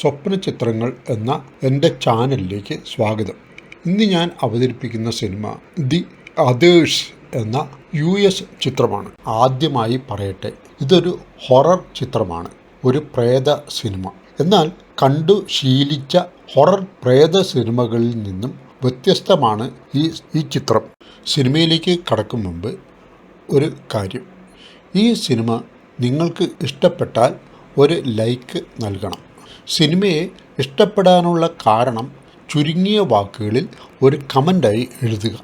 സ്വപ്ന ചിത്രങ്ങൾ എന്ന എന്റെ ചാനലിലേക്ക് സ്വാഗതം. ഇന്ന് ഞാൻ അവതരിപ്പിക്കുന്ന സിനിമ ദി അതേഴ്സ് എന്ന യു എസ് ചിത്രമാണ്. ആദ്യമായി പറയട്ടെ ഇതൊരു ഹൊറർ ചിത്രമാണ് ഒരു പ്രേത സിനിമ. എന്നാൽ കണ്ടു ശീലിച്ച ഹൊറർ പ്രേത സിനിമകളിൽ നിന്നും വ്യത്യസ്തമാണ് ഈ ഈ ചിത്രം. സിനിമയിലേക്ക് കടക്കും മുമ്പ് ഒരു കാര്യം. ഈ സിനിമ നിങ്ങൾക്ക് ഇഷ്ടപ്പെട്ടാൽ ഒരു ലൈക്ക് നൽകണം. സിനിമയെ ഇഷ്ടപ്പെടാനുള്ള കാരണം ചുരുങ്ങിയ വാക്കുകളിൽ ഒരു കമന്റായി എഴുതുക.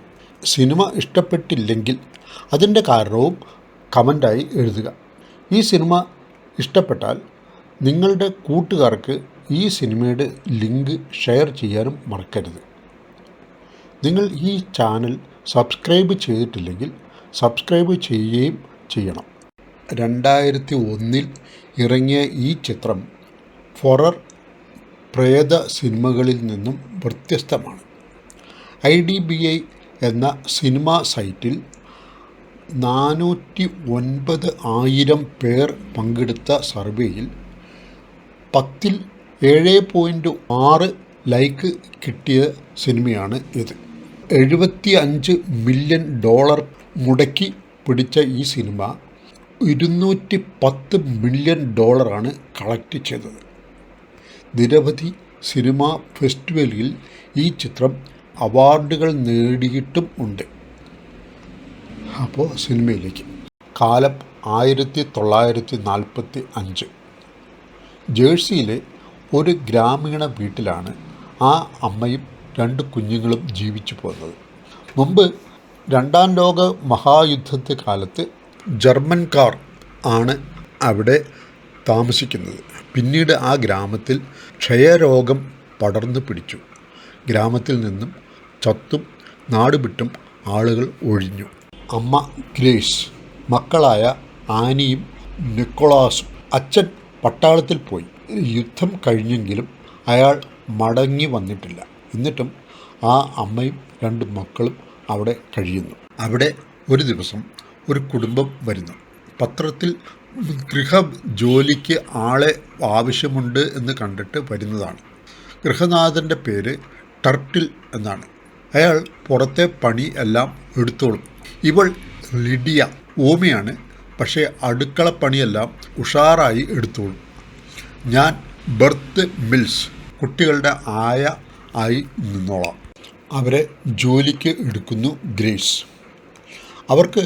സിനിമ ഇഷ്ടപ്പെട്ടില്ലെങ്കിൽ അതിന്റെ കാരണവും കമന്റായി എഴുതുക. ഈ സിനിമ ഇഷ്ടപ്പെട്ടാൽ നിങ്ങളുടെ കൂട്ടുകാർക്ക് ഈ സിനിമയുടെ ലിങ്ക് ഷെയർ ചെയ്യാനും മറക്കരുത്. നിങ്ങൾ ഈ ചാനൽ സബ്സ്ക്രൈബ് ചെയ്തിട്ടില്ലെങ്കിൽ സബ്സ്ക്രൈബ് ചെയ്യുകയും ചെയ്യണം. രണ്ടായിരത്തി ഒന്നിൽ ഇറങ്ങിയ ഈ ചിത്രം ഫൊറർ പ്രേത സിനിമകളിൽ നിന്നും വ്യത്യസ്തമാണ്. ഐ ഡി ബി ഐ എന്ന സിനിമാ സൈറ്റിൽ നാനൂറ്റി ഒൻപത് ആയിരം പേർ പങ്കെടുത്ത സർവേയിൽ പത്തിൽ ഏഴ് പോയിന്റ് ആറ് ലൈക്ക് കിട്ടിയ സിനിമയാണ് ഇത്. എഴുപത്തി അഞ്ച് മില്യൺ ഡോളർ മുടക്കി പിടിച്ച ഈ സിനിമ ഇരുന്നൂറ്റി പത്ത് മില്യൺ ഡോളറാണ് കളക്ട് ചെയ്തത്. നിരവധി സിനിമാ ഫെസ്റ്റിവലിൽ ഈ ചിത്രം അവാർഡുകൾ നേടിയിട്ടും ഉണ്ട്. അപ്പോൾ സിനിമയിലേക്ക്. കാലം ആയിരത്തി തൊള്ളായിരത്തി നാൽപ്പത്തി അഞ്ച് ജേഴ്സിയിലെ ഒരു ഗ്രാമീണ വീട്ടിലാണ് ആ അമ്മയും രണ്ട് കുഞ്ഞുങ്ങളും ജീവിച്ചു പോകുന്നത്. മുമ്പ് രണ്ടാം ലോക മഹായുദ്ധത്തെ കാലത്ത് ജർമ്മൻകാർ ആണ് അവിടെ താമസിക്കുന്നത്. പിന്നീട് ആ ഗ്രാമത്തിൽ ക്ഷയരോഗം പടർന്നു പിടിച്ചു. ഗ്രാമത്തിൽ നിന്നും ചത്തും നാടുവിട്ടും ആളുകൾ ഒഴിഞ്ഞു. അമ്മ ഗ്രേസ് മക്കളായ ആനിയും നിക്കോളാസും അച്ഛൻ പട്ടാളത്തിൽ പോയി. യുദ്ധം കഴിഞ്ഞെങ്കിലും അയാൾ മടങ്ങി വന്നിട്ടില്ല. എന്നിട്ടും ആ അമ്മയും രണ്ട് മക്കളും അവിടെ കഴിയുന്നു. അവിടെ ഒരു ദിവസം ഒരു കുടുംബം വരുന്നു. പത്രത്തിൽ ഗൃഹ ജോലിക്ക് ആളെ ആവശ്യമുണ്ട് എന്ന് കണ്ടിട്ട് വരുന്നതാണ്. ഗൃഹനാഥന്റെ പേര് ടർട്ടിൽ എന്നാണ്. അയാൾ പുറത്തെ പണി എല്ലാം എടുത്തോളും. ഇവൾ ലിഡിയ ഓമിയാണ്. പക്ഷേ അടുക്കള പണിയെല്ലാം ഉഷാറായി എടുത്തോളും. ഞാൻ ബർത്ത് മിൽസ് കുട്ടികളുടെ ആയ ആയി നിന്നോളാം. അവരെ ജോലിക്ക് എടുക്കുന്നു ഗ്രേസ്. അവർക്ക്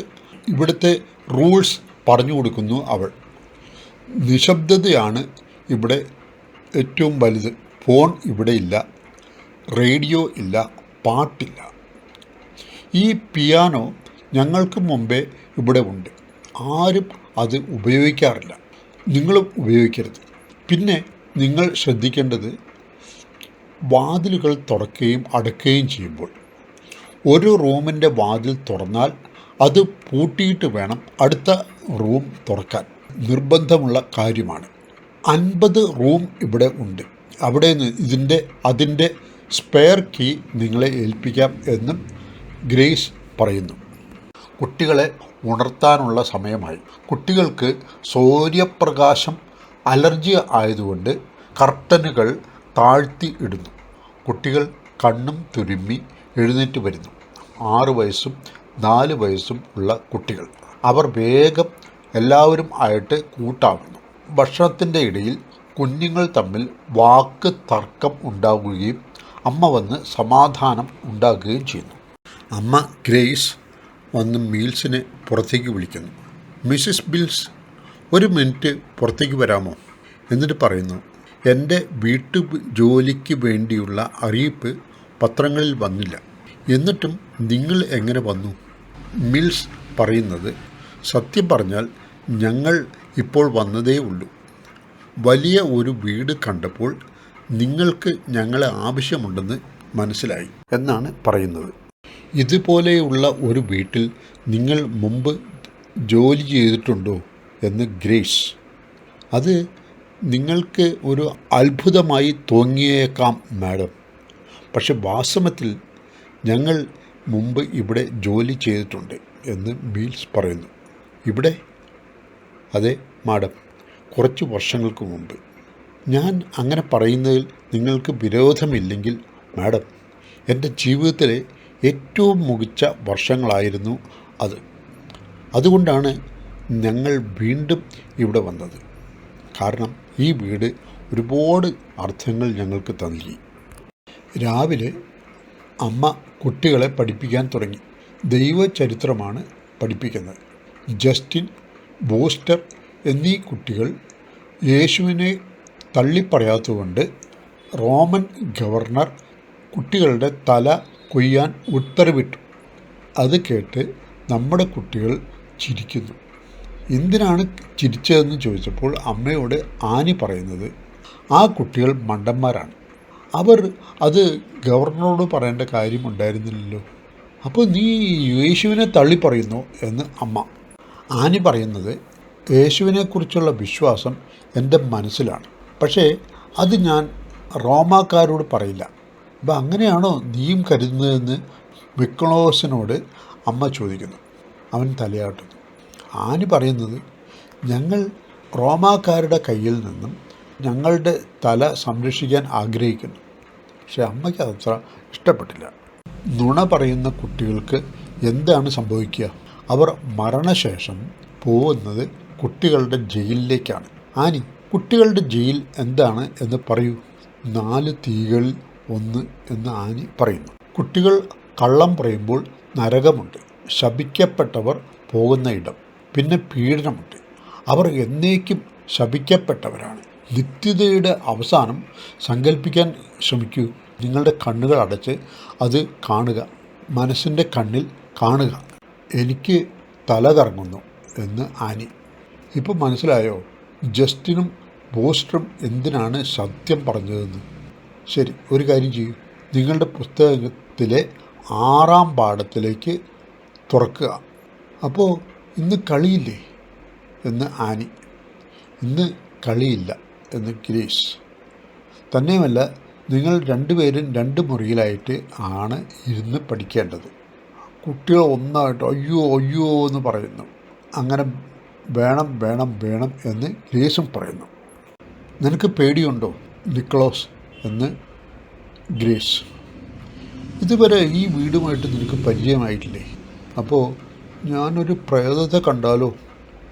ഇവിടുത്തെ റൂൾസ് പറഞ്ഞു കൊടുക്കുന്നു അവൾ. നിശബ്ദതയാണ് ഇവിടെ ഏറ്റവും വലുത്. ഫോൺ ഇവിടെ ഇല്ല. റേഡിയോ ഇല്ല. പാട്ടില്ല. ഈ പിയാനോ ഞങ്ങൾക്ക് മുമ്പേ ഇവിടെ ഉണ്ട്. ആരും അത് ഉപയോഗിക്കാറില്ല. നിങ്ങളും ഉപയോഗിക്കരുത്. പിന്നെ നിങ്ങൾ ശ്രദ്ധിക്കേണ്ടത് വാതിലുകൾ തുറക്കുകയും അടക്കുകയും ചെയ്യുമ്പോൾ ഒരു റൂമിന്റെ വാതിൽ തുറന്നാൽ അത് പൂട്ടിയിട്ട് വേണം അടുത്ത റൂം തുറക്കാൻ. നിർബന്ധമുള്ള കാര്യമാണ്. അൻപത് റൂം ഇവിടെ ഉണ്ട്. അവിടെ നിന്ന് ഇതിന്റെ അതിന്റെ സ്പെയർ കീ നിങ്ങളെ ഏൽപ്പിക്കാം എന്നും ഗ്രേസ് പറയുന്നു. കുട്ടികളെ ഉണർത്താനുള്ള സമയമായി. കുട്ടികൾക്ക് സൂര്യപ്രകാശം അലർജി ആയതുകൊണ്ട് കർട്ടനുകൾ താഴ്ത്തി ഇടുന്നു. കുട്ടികൾ കണ്ണും തുരുമ്മി എഴുന്നേറ്റ് വരുന്നു. ആറു വയസ്സും നാല് വയസ്സും ഉള്ള കുട്ടികൾ. അവർ വേഗം എല്ലാവരും ആയിട്ട് കൂട്ടാകുന്നു ഭക്ഷണത്തിന്റെ ഇടയിൽ കുഞ്ഞുങ്ങൾ തമ്മിൽ വാക്ക് തർക്കം ഉണ്ടാവുകയും അമ്മ വന്ന് സമാധാനം ഉണ്ടാക്കുകയും ചെയ്യുന്നു. അമ്മ ഗ്രേസ് വന്ന് മീൽസിനെ പുറത്തേക്ക് വിളിക്കുന്നു. മിസ്സിസ് ബിൽസ് ഒരു മിനിറ്റ് പുറത്തേക്ക് വരാമോ? എന്നിട്ട് പറയുന്നു എന്റെ വീട്ടു ജോലിക്ക് വേണ്ടിയുള്ള അറിയിപ്പ് പത്രങ്ങളിൽ വന്നില്ല. എന്നിട്ടും നിങ്ങൾ എങ്ങനെ വന്നു? മിൽസ് പറയുന്നത് സത്യം പറഞ്ഞാൽ ഞങ്ങൾ ഇപ്പോൾ വന്നതേ ഉള്ളൂ. വലിയ ഒരു വീട് കണ്ടപ്പോൾ നിങ്ങൾക്ക് ഞങ്ങളെ ആവശ്യമുണ്ടെന്ന് മനസ്സിലായി എന്നാണ് പറയുന്നത്. ഇതുപോലെയുള്ള ഒരു വീട്ടിൽ നിങ്ങൾ മുമ്പ് ജോലി ചെയ്തിട്ടുണ്ടോ എന്ന് ഗ്രേസ്. അത് നിങ്ങൾക്ക് ഒരു അത്ഭുതമായി തോന്നിയേക്കാം മാഡം. പക്ഷെ വാസ്തവത്തിൽ ഞങ്ങൾ മുമ്പ് ഇവിടെ ജോലി ചെയ്തിട്ടുണ്ട് എന്ന് മീൽസ് പറയുന്നു. ഇവിടെ? അതെ മാഡം. കുറച്ച് വർഷങ്ങൾക്ക് മുമ്പ്. ഞാൻ അങ്ങനെ പറയുന്നതിൽ നിങ്ങൾക്ക് വിരോധമില്ലെങ്കിൽ മാഡം എന്റെ ജീവിതത്തിലെ ഏറ്റവും മികച്ച വർഷങ്ങളായിരുന്നു അത്. അതുകൊണ്ടാണ് ഞങ്ങൾ വീണ്ടും ഇവിടെ വന്നത്. കാരണം ഈ വീട് ഒരുപാട് അർത്ഥങ്ങൾ ഞങ്ങൾക്ക് തന്നി രാവിലെ അമ്മ കുട്ടികളെ പഠിപ്പിക്കാൻ തുടങ്ങി. ദൈവചരിത്രമാണ് പഠിപ്പിക്കുന്നത്. ജസ്റ്റിൻ ബോസ്റ്റർ എന്നീ കുട്ടികൾ യേശുവിനെ തള്ളിപ്പറയാത്തതുകൊണ്ട് റോമൻ ഗവർണർ കുട്ടികളുടെ തല കൊയ്യാൻ ഉത്തരവിട്ടു. അത് കേട്ട് നമ്മുടെ കുട്ടികൾ ചിരിക്കുന്നു. എന്തിനാണ് ചിരിച്ചതെന്ന് ചോദിച്ചപ്പോൾ അമ്മയോട് ആനി പറയുന്നത് ആ കുട്ടികൾ മണ്ടന്മാരാണ്. അവർ അത് ഗവർണറോട് പറയേണ്ട കാര്യമുണ്ടായിരുന്നില്ലല്ലോ അപ്പോൾ നീ യേശുവിനെ തള്ളി പറയുന്നു എന്ന് അമ്മ. ആനി പറയുന്നത് യേശുവിനെക്കുറിച്ചുള്ള വിശ്വാസം എന്റെ മനസ്സിലാണ്. പക്ഷേ അത് ഞാൻ റോമാക്കാരോട് പറയില്ല. അപ്പം അങ്ങനെയാണോ നീയും കരുതുന്നതെന്ന് വിക്ലോസിനോട് അമ്മ ചോദിക്കുന്നു. അവൻ തലയാട്ടുന്നു. ആനി പറയുന്നത് ഞങ്ങൾ റോമാക്കാരുടെ കയ്യിൽ നിന്നും ഞങ്ങളുടെ തല സംരക്ഷിക്കാൻ ആഗ്രഹിക്കുന്നു. പക്ഷെ അമ്മയ്ക്ക് അതത്ര ഇഷ്ടപ്പെട്ടില്ല. നുണ പറയുന്ന കുട്ടികൾക്ക് എന്താണ് സംഭവിക്കുക? അവർ മരണശേഷം പോകുന്നത് കുട്ടികളുടെ ജയിലിലേക്കാണ്. ആനി കുട്ടികളുടെ ജയിൽ എന്താണ് എന്ന് പറയൂ. നാല് തീകളിൽ ഒന്ന് എന്ന് ആനി പറയുന്നു. കുട്ടികൾ കള്ളം പറയുമ്പോൾ നരകമുണ്ട്. ശപിക്കപ്പെട്ടവർ പോകുന്ന ഇടം. പിന്നെ പീഡനമുണ്ട്. അവർ എന്നേക്കും ശപിക്കപ്പെട്ടവരാണ്. നിത്യതയുടെ അവസാനം സങ്കല്പിക്കാൻ ശ്രമിക്കൂ. നിങ്ങളുടെ കണ്ണുകൾ അടച്ച് അത് കാണുക. മനസ്സിന്റെ കണ്ണിൽ കാണുക. എനിക്ക് തല കറങ്ങുന്നു എന്ന് ആനി. ഇപ്പം മനസ്സിലായോ? ജസ്റ്റിനും ബോസ്റ്ററും എന്തിനാണ് സത്യം പറഞ്ഞതെന്ന്? ശരി ഒരു കാര്യം ചെയ്യൂ. നിങ്ങളുടെ പുസ്തകത്തിലെ ആറാം പാഠത്തിലേക്ക് തുറക്കുക. അപ്പോൾ ഇന്ന് കളിയില്ലേ? എന്ന് ആനി. ഇന്ന് കളിയില്ല. എന്ന് ഗിരീഷ് തന്നെയുമല്ല നിങ്ങൾ രണ്ടുപേരും രണ്ട് മുറിയിലായിട്ട് ആണ് ഇരുന്ന് പഠിക്കേണ്ടത്. കുട്ടികൾ ഒന്നായിട്ട് അയ്യോ അയ്യോ എന്ന് പറയുന്നു. അങ്ങനെ വേണം വേണം വേണം എന്ന് ഗ്രേസും പറയുന്നു. നിനക്ക് പേടിയുണ്ടോ നിക്ലോസ് എന്ന് ഗ്രേസ്. ഇതുവരെ ഈ വീടുമായിട്ട് നിനക്ക് പരിചയമായിട്ടില്ലേ? അപ്പോൾ ഞാനൊരു പ്രേതത്തെ കണ്ടാലോ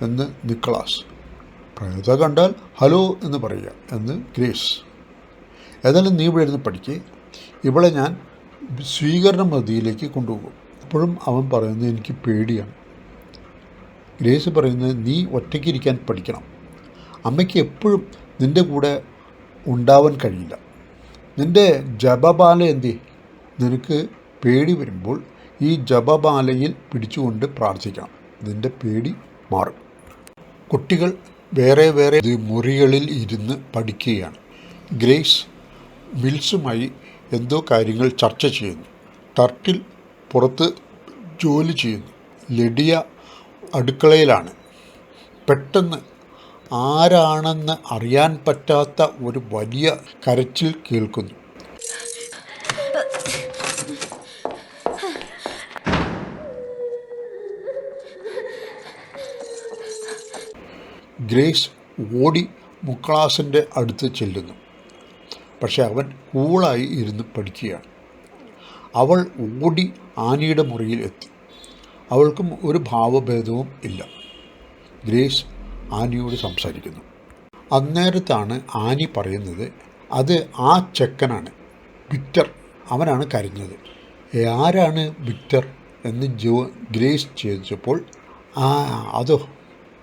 എന്ന് നിക്ലാസ് പ്രേതത്തെ കണ്ടാൽ ഹലോ എന്ന് പറയുക എന്ന് ഗ്രേസ്. ഏതായാലും നീ ഇവിടെ ഇരുന്ന് പഠിക്കേ. ഇവളെ ഞാൻ സ്വീകരണ മതിയിലേക്ക് കൊണ്ടുപോകും. അപ്പോഴും അവൻ പറയുന്നത് എനിക്ക് പേടിയാണ്. ഗ്രേസ് പറയുന്നത് നീ ഒറ്റയ്ക്കിരിക്കാൻ പഠിക്കണം. അമ്മയ്ക്ക് എപ്പോഴും നിന്റെ കൂടെ ഉണ്ടാവാൻ കഴിയില്ല. നിന്റെ ജപബാല എന്തി? നിനക്ക് പേടി വരുമ്പോൾ ഈ ജപബാലയിൽ പിടിച്ചുകൊണ്ട് പ്രാർത്ഥിക്കണം. നിന്റെ പേടി മാറും. കുട്ടികൾ വേറെ വേറെ മുറികളിൽ ഇരുന്ന് പഠിക്കുകയാണ്. ഗ്രേസ് മിൽസുമായി എന്തോ കാര്യങ്ങൾ ചർച്ച ചെയ്യുന്നു. ടർട്ടിൽ പുറത്ത് ജോലി ചെയ്യുന്നു. ലഡിയ അടുക്കളയിലാണ്. പെട്ടെന്ന് ആരാണെന്ന് അറിയാൻ പറ്റാത്ത ഒരു വലിയ കരച്ചിൽ കേൾക്കുന്നു. ഗ്രേസ് ഓടി മുക്ലാസിന്റെ അടുത്ത് ചെല്ലുന്നു. പക്ഷെ അവൻ കൂളായി ഇരുന്ന് പഠിക്കുകയാണ്. അവൾ ഓടി ആനിയുടെ മുറിയിൽ എത്തി. അവൾക്കും ഒരു ഭാവഭേദവും ഇല്ല. ഗ്രേസ് ആനിയോട് സംസാരിക്കുന്നു. അന്നേരത്താണ് ആനി പറയുന്നത് അത് ആ ചെക്കനാണ് വിക്ടർ. അവനാണ് കരഞ്ഞത്. ആരാണ് വിക്ടർ? എന്ന് ജോ ഗ്രേസ് ചോദിച്ചപ്പോൾ ആ അതോ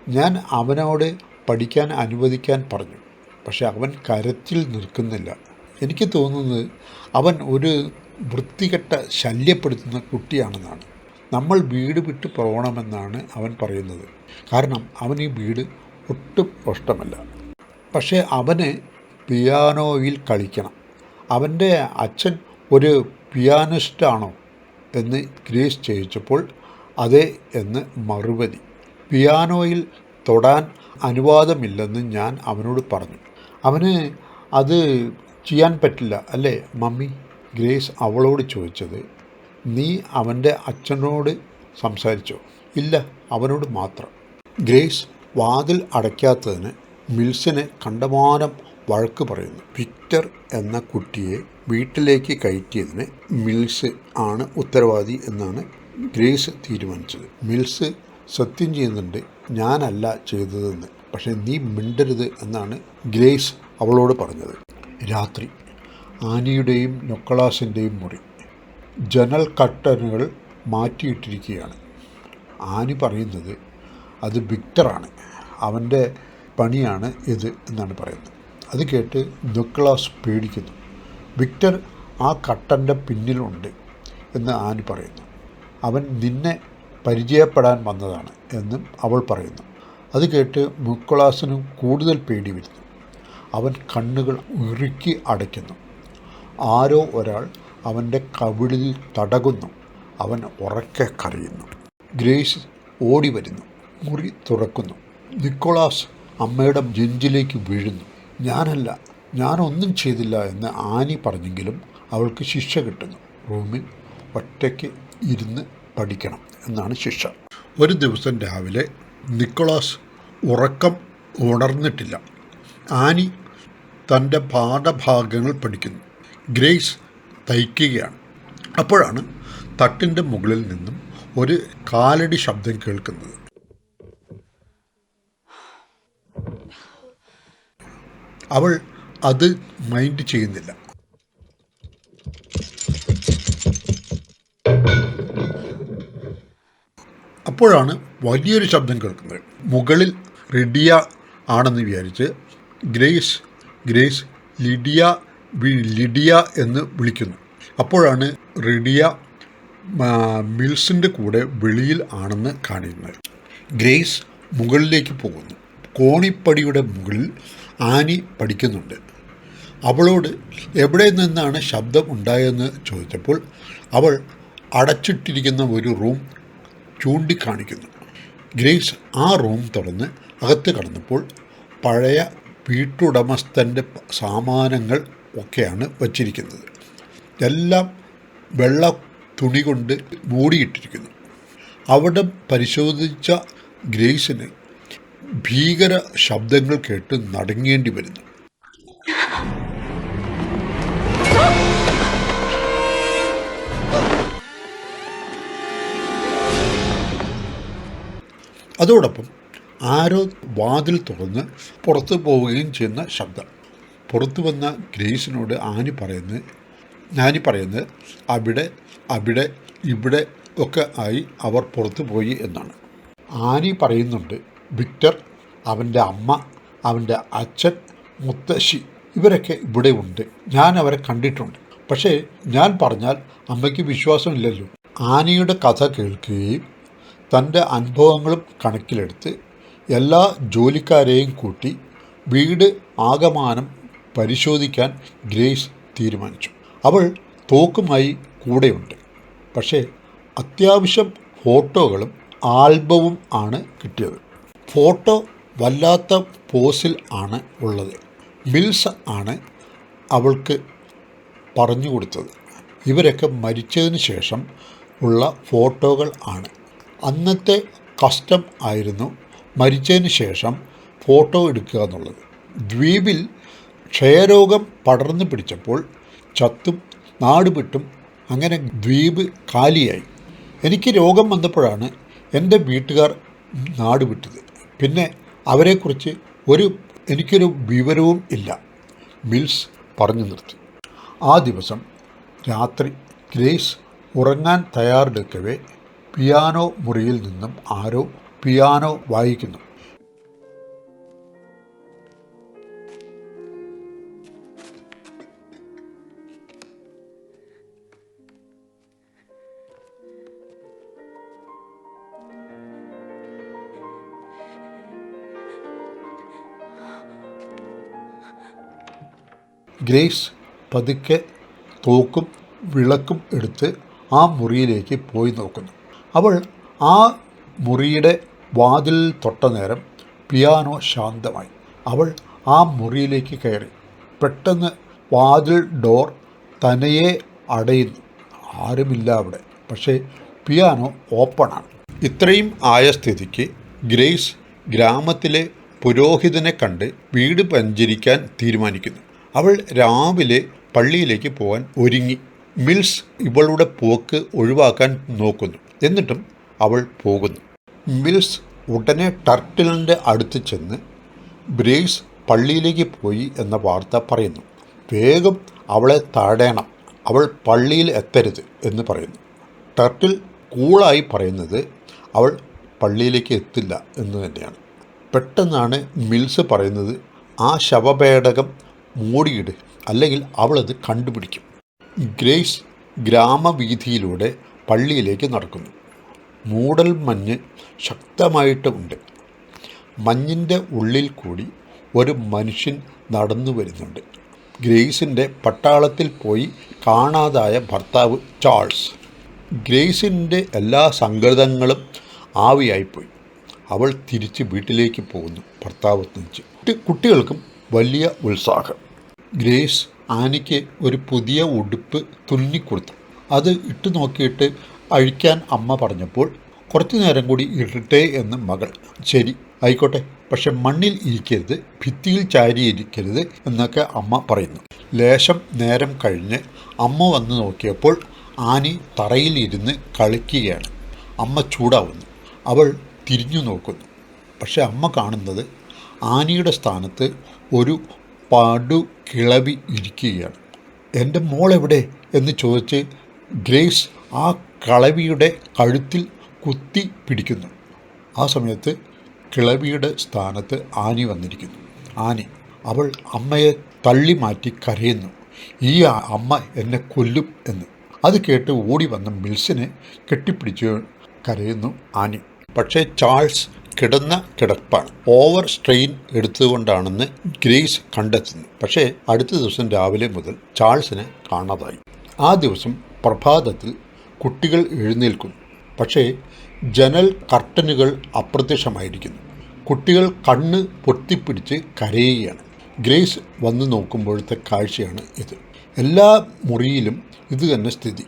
ഞാൻ അവനോട് പഠിക്കാൻ അനുവദിക്കാൻ പറഞ്ഞു. പക്ഷെ അവൻ കരത്തിൽ നിൽക്കുന്നില്ല. എനിക്ക് തോന്നുന്നത് അവൻ ഒരു വൃത്തികെട്ട ശല്യപ്പെടുത്തുന്ന കുട്ടിയാണെന്നാണ്. നമ്മൾ വീട് വിട്ട് പോകണമെന്നാണ് അവൻ പറയുന്നത്. കാരണം അവൻ ഈ വീട് ഒട്ടും ഇഷ്ടമല്ല. പക്ഷേ അവന് പിയാനോയിൽ കളിക്കണം. അവന്റെ അച്ഛൻ ഒരു പിയാനിസ്റ്റാണോ എന്ന് ഗ്രേസ് ചോദിച്ചപ്പോൾ അതെ എന്ന് മറുപടി. പിയാനോയിൽ തൊടാൻ അനുവാദമില്ലെന്ന് ഞാൻ അവനോട് പറഞ്ഞു. അവന് അത് ചെയ്യാൻ പറ്റില്ല അല്ലേ? മമ്മി ഗ്രേസ് അവളോട് ചോദിച്ചത് നീ അവന്റെ അച്ഛനോട് സംസാരിച്ചോ? ഇല്ല അവനോട് മാത്രം. ഗ്രേസ് വാതിൽ അടയ്ക്കാത്തതിന് മിൽസിന് കണ്ടമാനം വഴക്ക് പറയുന്നു. വിക്ടർ എന്ന കുട്ടിയെ വീട്ടിലേക്ക് കയറ്റിയതിന് മിൽസ് ആണ് ഉത്തരവാദി എന്നാണ് ഗ്രേസ് തീരുമാനിച്ചത്. മിൽസ് സത്യം ചെയ്യുന്നുണ്ട് ഞാനല്ല ചെയ്തതെന്ന്. പക്ഷേ നീ മിണ്ടരുത് എന്നാണ് ഗ്രേസ് അവളോട് പറഞ്ഞത്. രാത്രി ആനിയുടെയും നൊക്കളാസിന്റെയും മുറി. ജനൽ കട്ടനുകൾ മാറ്റിയിട്ടിരിക്കുകയാണ്. ആനി പറയുന്നത് അത് വിക്ടറാണ്. അവന്റെ പണിയാണ് ഇത് എന്നാണ് പറയുന്നത്. അത് കേട്ട് നിക്ലാസ് പേടിക്കുന്നു. വിക്ടർ ആ കട്ടന്റെ പിന്നിലുണ്ട് എന്ന് ആനി പറയുന്നു. അവൻ നിന്നെ പരിചയപ്പെടാൻ വന്നതാണ് എന്നും അവൾ പറയുന്നു. അത് കേട്ട് മുക്കളാസിനും കൂടുതൽ പേടി വരുന്നു. അവൻ കണ്ണുകൾ ഉറുക്കി അടയ്ക്കുന്നു. ആരോ ഒരാൾ അവന്റെ കവിളിൽ തടകുന്നു. അവൻ ഉറക്കെ കരയുന്നു. ഗ്രേസ് ഓടി വരുന്നു. മുറി തുറക്കുന്നു. നിക്കോളാസ് അമ്മയുടെ ജെഞ്ചിലേക്ക് വീഴുന്നു. ഞാനല്ല ഞാനൊന്നും ചെയ്തില്ല എന്ന് ആനി പറഞ്ഞെങ്കിലും അവൾക്ക് ശിക്ഷ കിട്ടുന്നു. റൂമിൽ ഒറ്റയ്ക്ക് ഇരുന്ന് പഠിക്കണം എന്നാണ് ശിക്ഷ. ഒരു ദിവസം രാവിലെ നിക്കോളാസ് ഉറക്കം ഉണർന്നിട്ടില്ല. ആനി തന്റെ പാഠഭാഗങ്ങൾ പഠിക്കുന്നു. ഗ്രേസ് തയ്ക്കുകയാണ്. അപ്പോഴാണ് തട്ടിന്റെ മുകളിൽ നിന്നും ഒരു കാലടി ശബ്ദം കേൾക്കുന്നത്. അവൾ അത് മൈൻഡ് ചെയ്യുന്നില്ല. അപ്പോഴാണ് വലിയൊരു ശബ്ദം കേൾക്കുന്നത്. മുകളിൽ റെഡിയ ആണെന്ന് വിചാരിച്ച് ഗ്രേസ് ഗ്രേസ് ലിഡിയ ലിഡിയ എന്ന് വിളിക്കുന്നു. അപ്പോഴാണ് റെഡിയ മിൽസിന്റെ കൂടെ വെളിയിൽ ആണെന്ന് കാണുന്നത്. ഗ്രേസ് മുകളിലേക്ക് പോകുന്നു. കോണിപ്പടിയുടെ മുകളിൽ ആനി പഠിക്കുന്നുണ്ട്. അവളോട് എവിടെ നിന്നാണ് ശബ്ദം ഉണ്ടായതെന്ന് ചോദിച്ചപ്പോൾ അവൾ അടച്ചിട്ടിരിക്കുന്ന ഒരു റൂം ചൂണ്ടിക്കാണിക്കുന്നു. ഗ്രേസ് ആ റൂം തുറന്ന് അകത്ത് കടന്നപ്പോൾ പഴയ വീട്ടുടമസ്ഥന്റെ സാമാനങ്ങൾ ഒക്കെയാണ് വച്ചിരിക്കുന്നത്. എല്ലാം വെള്ള തുണി കൊണ്ട് മൂടിയിട്ടിരിക്കുന്നു. അവിടെ പരിശോധിച്ച ഗ്രേസിന് ഭീകര ശബ്ദങ്ങൾ കേട്ട് നടങ്ങേണ്ടി വരുന്നു. അതോടൊപ്പം ആരോ വാതിൽ തുറന്ന് പുറത്തു പോവുകയും ചെയ്യുന്ന ശബ്ദം. പുറത്തു വന്ന ഗ്രേസിനോട് ആനി പറയുന്നത് ഞാനി പറയുന്നത് അവിടെ അവിടെ ഇവിടെ ഒക്കെ ആയി അവർ പുറത്തു പോയി എന്നാണ്. ആനി പറയുന്നുണ്ട് വിക്ടർ അവന്റെ അമ്മ അവന്റെ അച്ഛൻ മുത്തശ്ശി ഇവരൊക്കെ ഇവിടെ ഉണ്ട്. ഞാൻ അവരെ കണ്ടിട്ടുണ്ട്. പക്ഷേ ഞാൻ പറഞ്ഞാൽ അമ്മയ്ക്ക് വിശ്വാസമില്ലല്ലോ. ആനിയുടെ കഥ കേൾക്കുകയും തന്റെ അനുഭവങ്ങളും കണക്കിലെടുത്ത് എല്ലാ ജോലിക്കാരെയും കൂട്ടി വീട് ആകമാനം പരിശോധിക്കാൻ ഗ്രേസ് തീരുമാനിച്ചു. അവൾ തോക്കുമായി കൂടെയുണ്ട്. പക്ഷേ അത്യാവശ്യം ഫോട്ടോകളും ആൽബവും ആണ് കിട്ടിയത്. ഫോട്ടോ വല്ലാത്ത പോസിൽ ആണ് ഉള്ളത്. ബിൽസ് ആണ് അവൾക്ക് പറഞ്ഞു കൊടുത്തത്. ഇവരൊക്കെ മരിച്ചതിന് ശേഷം ഉള്ള ഫോട്ടോകൾ ആണ്. അന്നത്തെ കസ്റ്റം ആയിരുന്നു. മരിച്ചതിന് ശേഷം ഫോട്ടോ എടുക്കുക എന്നുള്ളത്. ദ്വീപിൽ ക്ഷയരോഗം പടർന്നു പിടിച്ചപ്പോൾ ചത്തും നാടുവിട്ടും അങ്ങനെ ദ്വീപ് കാലിയായി. എനിക്ക് രോഗം വന്നപ്പോഴാണ് എന്റെ വീട്ടുകാർ നാടുവിട്ടത് പിന്നെ അവരെക്കുറിച്ച് ഒരു എനിക്കൊരു വിവരവും ഇല്ല. മിൽസ് പറഞ്ഞു നിർത്തി. ആ ദിവസം രാത്രി ഗ്രേസ് ഉറങ്ങാൻ തയ്യാറെടുക്കവേ പിയാനോ മുറിയിൽ നിന്നും ആരോ പിയാനോ വായിക്കുന്നു. ഗ്രേസ് പതുക്കെ തോക്കും വിളക്കും എടുത്ത് ആ മുറിയിലേക്ക് പോയി നോക്കുന്നു. അവൾ ആ മുറിയുടെ വാതിൽ തൊട്ട നേരം പിയാനോ ശാന്തമായി. അവൾ ആ മുറിയിലേക്ക് കയറി. പെട്ടെന്ന് വാതിൽ ഡോർ തനയെ അടയുന്നു. ആരുമില്ല അവിടെ. പക്ഷേ പിയാനോ ഓപ്പണാണ്. ഇത്രയും ആയ സ്ഥിതിക്ക് ഗ്രേസ് ഗ്രാമത്തിലെ പുരോഹിതനെ കണ്ട് വീട് പഞ്ചരിക്കാൻ തീരുമാനിക്കുന്നു. അവൾ രാവിലെ പള്ളിയിലേക്ക് പോകാൻ ഒരുങ്ങി. മിൽസ് ഇവളുടെ പോക്ക് ഒഴിവാക്കാൻ നോക്കുന്നു. എന്നിട്ടും അവൾ പോകുന്നു. മിൽസ് ഉടനെ ടർട്ടിലിന്റെ അടുത്ത് ചെന്ന് ബ്രേസ് പള്ളിയിലേക്ക് പോയി എന്ന വാർത്ത പറയുന്നു. വേഗം അവളെ താഴേണം അവൾ പള്ളിയിൽ എത്തരുത് എന്ന് പറയുന്നു. ടർട്ടിൽ കൂളായി പറയുന്നത് അവൾ പള്ളിയിലേക്ക് എത്തില്ല എന്ന് തന്നെയാണ്. പെട്ടെന്നാണ് മിൽസ് പറയുന്നത് ആ ശവപേടകം മൂടിയിട് അല്ലെങ്കിൽ അവളത് കണ്ടുപിടിക്കും. ഗ്രേസ് ഗ്രാമവീഥിയിലൂടെ പള്ളിയിലേക്ക് നടക്കുന്നു. മൂടൽ മഞ്ഞ് ശക്തമായിട്ടുമുണ്ട് മഞ്ഞിന്റെ ഉള്ളിൽ കൂടി ഒരു മനുഷ്യൻ നടന്നു വരുന്നുണ്ട്. ഗ്രേസിന്റെ പട്ടാളത്തിൽ പോയി കാണാതായ ഭർത്താവ് ചാൾസ്. ഗ്രേസിന്റെ എല്ലാ സങ്കടങ്ങളും ആവിയായിപ്പോയി. അവൾ തിരിച്ച് വീട്ടിലേക്ക് പോകുന്നു. ഭർത്താവ് തിരിച്ച്. കുട്ടി കുട്ടികൾക്കും വലിയ ഉത്സാഹം. ഗ്രേസ് ആനിക്ക് ഒരു പുതിയ ഉടുപ്പ് തുന്നിക്കൊടുത്തു. അത് ഇട്ടു നോക്കിയിട്ട് അഴിക്കാൻ അമ്മ പറഞ്ഞപ്പോൾ കുറച്ചു നേരം കൂടി ഇടട്ടെ എന്ന് മകൾ. ശരി ആയിക്കോട്ടെ. പക്ഷെ മണ്ണിൽ ഇരിക്കരുത് ഭിത്തിയിൽ ചാരിയിരിക്കരുത് എന്നൊക്കെ അമ്മ പറയുന്നു. ലേശം നേരം കഴിഞ്ഞ് അമ്മ വന്ന് നോക്കിയപ്പോൾ ആനി തറയിലിരുന്ന് കളിക്കുകയാണ്. അമ്മ ചൂടാവുന്നു. അവൾ തിരിഞ്ഞു നോക്കുന്നു. പക്ഷെ അമ്മ കാണുന്നത് ആനിയുടെ സ്ഥാനത്ത് ഒരു പടു കിളവി ഇരിക്കുകയാണ്. എന്റെ മോൾ എവിടെ എന്ന് ചോദിച്ച് ഗ്രേസ് ആ കളവിയുടെ കഴുത്തിൽ കുത്തി പിടിക്കുന്നു. ആ സമയത്ത് കിളവിയുടെ സ്ഥാനത്ത് ആനി വന്നിരിക്കുന്നു. ആനി അവൾ അമ്മയെ തള്ളി മാറ്റി കരയുന്നു. ഈ അമ്മ എന്നെ കൊല്ലും എന്ന്. അത് കേട്ട് ഓടി വന്ന മിൽസിനെ കെട്ടിപ്പിടിച്ച് കരയുന്നു ആനി. പക്ഷേ ചാൾസ് കിടന്ന കിടപ്പാണ്. ഓവർ സ്ട്രെയിൻ എടുത്തുകൊണ്ടാണെന്ന് ഗ്രേസ് കണ്ടെത്തുന്നു. പക്ഷേ അടുത്ത ദിവസം രാവിലെ മുതൽ ചാൾസിനെ കാണാതായി. ആ ദിവസം പ്രഭാതത്തിൽ കുട്ടികൾ എഴുന്നേൽക്കുന്നു. പക്ഷേ ജനൽ കർട്ടനുകൾ അപ്രത്യക്ഷമായിരിക്കുന്നു. കുട്ടികൾ കണ്ണ് പൊട്ടിപ്പിടിച്ച് കരയുകയാണ്. ഗ്രേസ് വന്നു നോക്കുമ്പോഴത്തെ കാഴ്ചയാണ് ഇത്. എല്ലാ മുറിയിലും ഇത് തന്നെ സ്ഥിതി.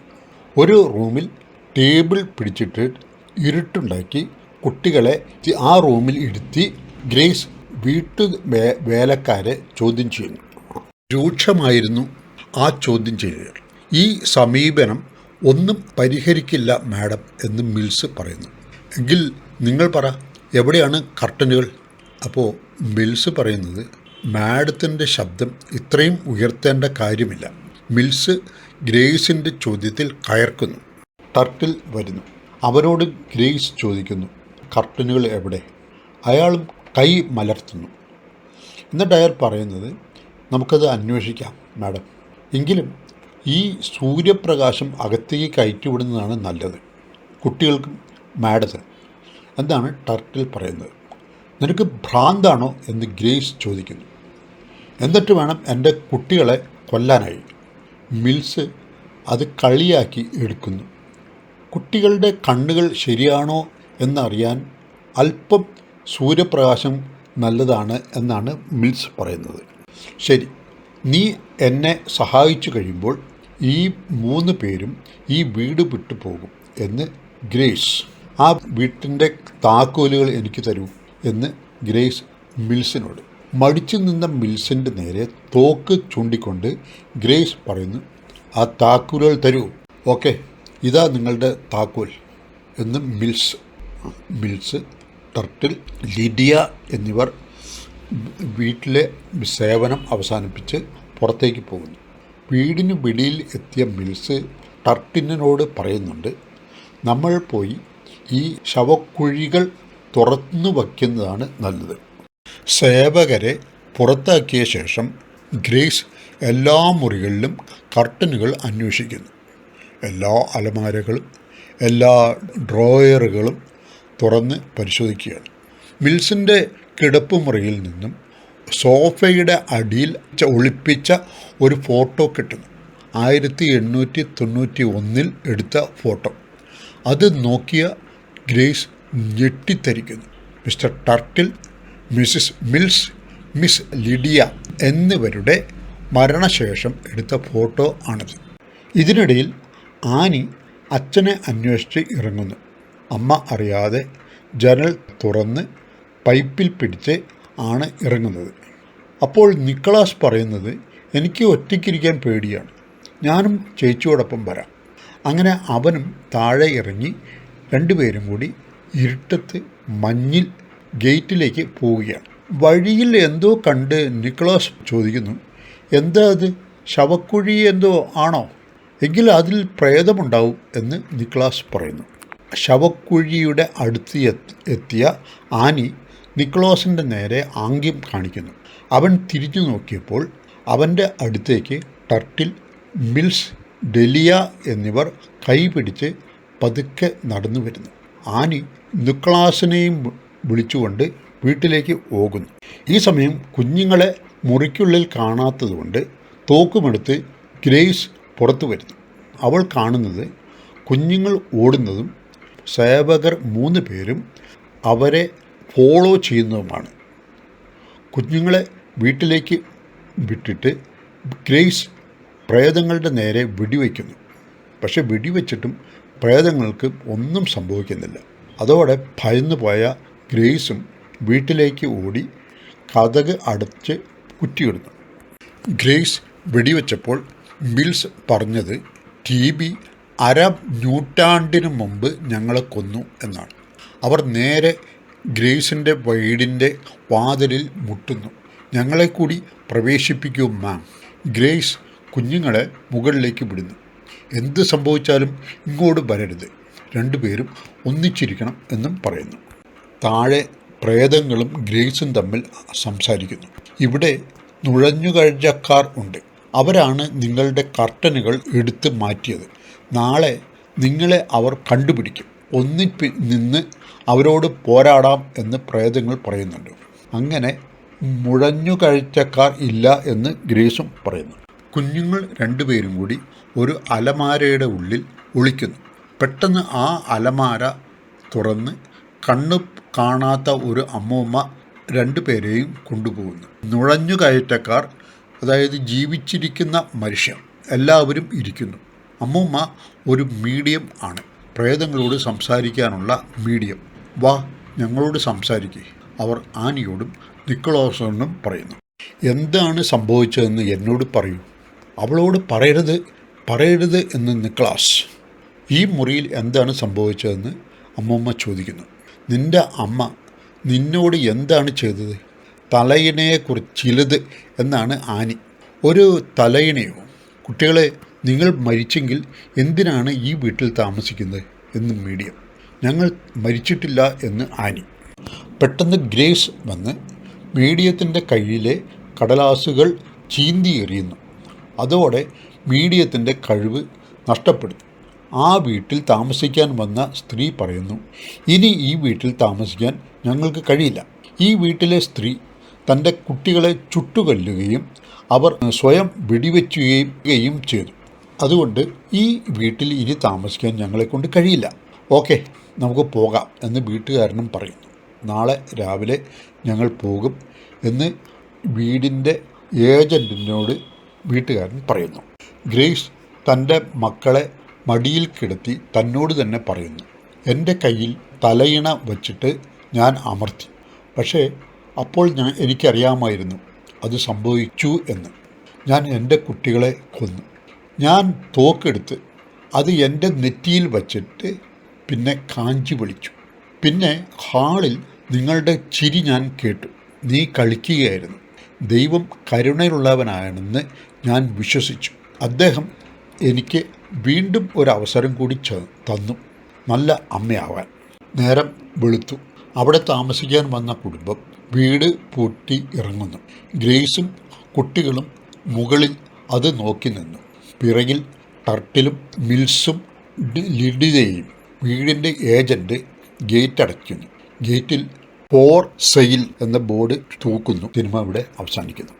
ഒരു റൂമിൽ ടേബിൾ പിടിച്ചിട്ട് ഇരുട്ടുണ്ടാക്കി കുട്ടികളെ ആ റൂമിൽ ഇരുത്തി ഗ്രേസ് വീട്ടു വേലക്കാരെ ചോദ്യം ചെയ്യുന്നു. രൂക്ഷമായിരുന്നു ആ ചോദ്യം ചെയ്യൽ. ഈ സമീപനം ഒന്നും പരിഹരിക്കില്ല മാഡം എന്ന് മിൽസ് പറയുന്നു. എങ്കിൽ നിങ്ങൾ പറ എവിടെയാണ് കർട്ടനുകൾ? അപ്പോൾ മിൽസ് പറയുന്നത് മാഡത്തിന്റെ ശബ്ദം ഇത്രയും ഉയർത്തേണ്ട കാര്യമില്ല. മിൽസ് ഗ്രേസിന്റെ ചോദ്യത്തിൽ കയർക്കുന്നു. ടർട്ടിൽ വരുന്നു. അവരോട് ഗ്രേസ് ചോദിക്കുന്നു കർട്ടനുകൾ എവിടെ? അയാളും കൈ മലർത്തുന്നു. എന്നിട്ട് അയാൾ പറയുന്നത് നമുക്കത് അന്വേഷിക്കാം മാഡം. എങ്കിലും ഈ സൂര്യപ്രകാശം അകത്തേക്ക് കയറ്റിവിടുന്നതാണ് നല്ലത്. കുട്ടികൾക്കും മാഡത്തിന്. എന്താണ് ടർട്ടിൽ പറയുന്നത്? നിനക്ക് ഭ്രാന്താണോ എന്ന് ഗ്രേസ് ചോദിക്കുന്നു. എന്നിട്ട് വേണം എന്റെ കുട്ടികളെ കൊല്ലാനായി. മിൽസ് അത് കളിയാക്കി എടുക്കുന്നു. കുട്ടികളുടെ കണ്ണുകൾ ശരിയാണോ എന്നറിയാൻ അല്പം സൂര്യപ്രകാശം നല്ലതാണ് എന്നാണ് മിൽസ് പറയുന്നത്. ശരി നീ എന്നെ സഹായിച്ചു കഴിയുമ്പോൾ ഈ മൂന്ന് പേരും ഈ വീട് വിട്ടു പോകും എന്ന് ഗ്രേസ്. ആ വീട്ടിന്റെ താക്കോലുകൾ എനിക്ക് തരൂ എന്ന് ഗ്രേസ് മിൽസിനോട്. മടിച്ചു നിന്ന മിൽസിന്റെ നേരെ തോക്ക് ചൂണ്ടിക്കൊണ്ട് ഗ്രേസ് പറയുന്നു ആ താക്കോലുകൾ തരൂ. ഓക്കെ ഇതാ നിങ്ങളുടെ താക്കോൽ എന്ന് മിൽസ് മിൽസ് ടർട്ടിൽ ലിഡിയ എന്നിവർ വീട്ടിലെ സേവനം അവസാനിപ്പിച്ച് പുറത്തേക്ക് പോകുന്നു. വീടിന് വെളിയിൽ എത്തിയ മിൽസ് ടർട്ടിനോട് പറയുന്നുണ്ട് നമ്മൾ പോയി ഈ ശവക്കുഴികൾ തുറന്നു വയ്ക്കുന്നതാണ് നല്ലത്. സേവകരെ പുറത്താക്കിയ ശേഷം ഗ്രേസ് എല്ലാ മുറികളിലും കർട്ടനുകൾ അന്വേഷിക്കുന്നു. എല്ലാ അലമാരകളും എല്ലാ ഡ്രോയറുകളും തുറന്ന് പരിശോധിക്കുകയാണ്. മിൽസിന്റെ കിടപ്പുമുറിയിൽ നിന്നും സോഫയുടെ അടിയിൽ ഒളിപ്പിച്ച ഒരു ഫോട്ടോ കിട്ടുന്നു ആയിരത്തി എണ്ണൂറ്റി തൊണ്ണൂറ്റി ഒന്നിൽ എടുത്ത ഫോട്ടോ. അത് നോക്കിയ grace ഞെട്ടിത്തരിക്കുന്നു. Mr Tuttle Mrs Mills Miss Lydia എന്നിവരുടെ മരണശേഷം എടുത്ത ഫോട്ടോ ആണിത്. ഇതിനിടയിൽ ആനി അച്ഛനെ അന്വേഷിച്ച് ഇറങ്ങുന്നു. അമ്മ അറിയാതെ ജനൽ തുറന്ന് പൈപ്പിൽ പിടിച്ച് ആണ് ഇറങ്ങുന്നത്. അപ്പോൾ നിക്കളാസ് പറയുന്നത് എനിക്ക് ഒറ്റയ്ക്കിരിക്കാൻ പേടിയാണ്. ഞാനും ചേച്ചിയോടൊപ്പം വരാം. അങ്ങനെ അവനും താഴെ ഇറങ്ങി രണ്ടുപേരും കൂടി ഇരുട്ടത്ത് മഞ്ഞിൽ ഗേറ്റിലേക്ക് പോവുകയാണ്. വഴിയിൽ എന്തോ കണ്ട് നിക്കളാസ് ചോദിക്കുന്നു എന്താ അത്? ശവക്കുഴി എന്തോ ആണോ? എങ്കിൽ അതിൽ പ്രേതമുണ്ടാവും എന്ന് നിക്ലാസ് പറയുന്നു. ശവക്കുഴിയുടെ അടുത്ത് എത്തിയ ആനി നിക്ലോസിന്റെ നേരെ ആംഗ്യം കാണിക്കുന്നു. അവൻ തിരിഞ്ഞു നോക്കിയപ്പോൾ അവന്റെ അടുത്തേക്ക് ടർട്ടിൽ മിൽസ് ഡെലിയ എന്നിവർ കൈപിടിച്ച് പതുക്കെ നടന്നു വരുന്നു. ആനി നിക്ലാസിനെയും വിളിച്ചുകൊണ്ട് വീട്ടിലേക്ക് പോകുന്നു ഈ സമയം കുഞ്ഞുങ്ങളെ മുറിക്കുള്ളിൽ കാണാത്തതുകൊണ്ട് തോക്കുമെടുത്ത് ഗ്രേസ് പുറത്തു വരുന്നു. അവൾ കാണുന്നത് കുഞ്ഞുങ്ങൾ ഓടുന്നതും സേവകർ മൂന്ന് പേരും അവരെ ഫോളോ ചെയ്യുന്നതുമാണ്. കുഞ്ഞുങ്ങളെ വീട്ടിലേക്ക് വിട്ടിട്ട് ഗ്രേസ് പ്രേതങ്ങളുടെ നേരെ വെടിവെക്കുന്നു പക്ഷെ വെടിവെച്ചിട്ടും പ്രേതങ്ങൾക്ക് ഒന്നും സംഭവിക്കുന്നില്ല. അതോടെ ഭയന്നു പോയ ഗ്രേസും വീട്ടിലേക്ക് ഓടി കഥക് അടച്ച് കുറ്റിയിടുന്നു ഗ്രേസ് വെടിവെച്ചപ്പോൾ മിൽസ് പറഞ്ഞത് ടി ബി അര നൂറ്റാണ്ടിന് മുമ്പ് ഞങ്ങളെ കൊന്നു എന്നാണ്. അവർ നേരെ ഗ്രേസിന്റെ വീടിന്റെ വാതിലിൽ മുട്ടുന്നു. ഞങ്ങളെ കൂടി പ്രവേശിപ്പിക്കൂ മാം. ഗ്രേസ് കുഞ്ഞുങ്ങളെ മുകളിലേക്ക് വിടുന്നു. എന്ത് സംഭവിച്ചാലും ഇങ്ങോട്ട് വരരുത്. രണ്ടുപേരും ഒന്നിച്ചിരിക്കണം എന്നും പറയുന്നു. താഴെ പ്രേതങ്ങളും ഗ്രേസും തമ്മിൽ സംസാരിക്കുന്നു. ഇവിടെ നുഴഞ്ഞുകഴിഞ്ഞക്കാർ ഉണ്ട്. അവരാണ് നിങ്ങളുടെ കർട്ടനുകൾ എടുത്ത് മാറ്റിയത്. നാളെ നിങ്ങളെ അവർ കണ്ടുപിടിക്കും. ഒന്നിപ്പി നിന്ന് അവരോട് പോരാടാം എന്ന് പ്രേതങ്ങൾ പറയുന്നുണ്ട്. അങ്ങനെ മുഴഞ്ഞു കഴിച്ചക്കാർ ഇല്ല എന്ന് ഗ്രീസും പറയുന്നു. കുഞ്ഞുങ്ങൾ രണ്ടുപേരും കൂടി ഒരു അലമാരയുടെ ഉള്ളിൽ ഒളിക്കുന്നു. പെട്ടെന്ന് ആ അലമാര തുറന്ന് കണ്ണു കാണാത്ത ഒരു അമ്മൂമ്മ രണ്ടുപേരെയും കൊണ്ടുപോകുന്നു. നുഴഞ്ഞു കയറ്റക്കാർ അതായത് ജീവിച്ചിരിക്കുന്ന മനുഷ്യർ എല്ലാവരും ഇരിക്കുന്നു. അമ്മൂമ്മ ഒരു മീഡിയം ആണ്. പ്രേതങ്ങളോട് സംസാരിക്കാനുള്ള മീഡിയം. വാ ഞങ്ങളോട് സംസാരിക്കേ. അവർ ആനിയോടും നിക്കളോസോടും പറയുന്നു. എന്താണ് സംഭവിച്ചതെന്ന് എന്നോട് പറയൂ. അവളോട് പറയരുത് പറയരുത് എന്ന് നിക്ലാസ് ഈ മുറിയിൽ എന്താണ് സംഭവിച്ചതെന്ന് അമ്മമ്മ ചോദിക്കുന്നു. നിന്റെ അമ്മ നിന്നോട് എന്താണ് ചെയ്തത്? തലയിണയെക്കുറിച്ച് ചിലത് എന്നാണ് ആനി. ഒരു തലയിണയോ കുട്ടികളെ നിങ്ങൾ മരിച്ചെങ്കിൽ എന്തിനാണ് ഈ വീട്ടിൽ താമസിക്കുന്നത് എന്ന് മീഡിയം. ഞങ്ങൾ മരിച്ചിട്ടില്ല എന്ന് ആനി. പെട്ടെന്ന് ഗ്രേസ് വന്ന് മീഡിയത്തിന്റെ കയ്യിലെ കടലാസുകൾ ചീന്തി എറിയുന്നു. അതോടെ മീഡിയത്തിന്റെ കഴിവ് നഷ്ടപ്പെടുന്നു. ആ വീട്ടിൽ താമസിക്കാൻ വന്ന സ്ത്രീ പറയുന്നു ഇനി ഈ വീട്ടിൽ താമസിക്കാൻ ഞങ്ങൾക്ക് കഴിയില്ല. ഈ വീട്ടിലെ സ്ത്രീ തന്റെ കുട്ടികളെ ചുട്ടുകൊല്ലുകയും അവർ സ്വയം വെടിവെച്ചുകയും ചെയ്തു. അതുകൊണ്ട് ഈ വീട്ടിൽ ഇനി താമസിക്കാൻ ഞങ്ങളെക്കൊണ്ട് കഴിയില്ല. ഓക്കെ. നമുക്ക് പോകാം എന്ന് വീട്ടുകാരനും പറയുന്നു. നാളെ രാവിലെ ഞങ്ങൾ പോകും എന്ന് വീടിന്റെ ഏജന്റിനോട് വീട്ടുകാരൻ പറയുന്നു. ഗ്രേസ് തന്റെ മക്കളെ മടിയിൽ കിടത്തി തന്നോട് തന്നെ പറയുന്നു. എന്റെ കയ്യിൽ തലയിണ വച്ചിട്ട് ഞാൻ അമർത്തി. പക്ഷേ അപ്പോൾ ഞാൻ എനിക്കറിയാമായിരുന്നു അത് സംഭവിച്ചു എന്ന്. ഞാൻ എന്റെ കുട്ടികളെ കൊന്നു. ഞാൻ തോക്കെടുത്ത് അത് എന്റെ നെറ്റിയിൽ വച്ചിട്ട് പിന്നെ കാഞ്ചി വിളിച്ചു. പിന്നെ ഹാളിൽ നിങ്ങളുടെ ചിരി ഞാൻ കേട്ടു. നീ കളിക്കുകയായിരുന്നു. ദൈവം കരുണയുള്ളവനാണെന്ന് ഞാൻ വിശ്വസിച്ചു. അദ്ദേഹം എനിക്ക് വീണ്ടും ഒരു അവസരം കൂടി തന്നു. നല്ല അമ്മയാവാൻ. നേരം വെളുത്തു. അവിടെ താമസിക്കാൻ വന്ന കുടുംബം വീട് പൂട്ടി ഇറങ്ങുന്നു. ഗ്രേസും കുട്ടികളും മുകളിൽ അത് നോക്കി നിന്നു. പിറകിൽ ടർട്ടിലും മിൽസും ലിഡിതയും. വീടിന്റെ ഏജന്റ് ഗേറ്റ് അടയ്ക്കുന്നു. ഗേറ്റിൽ ഫോർ സെയിൽ എന്ന ബോർഡ് തൂക്കുന്നു. സിനിമ ഇവിടെ അവസാനിക്കുന്നു.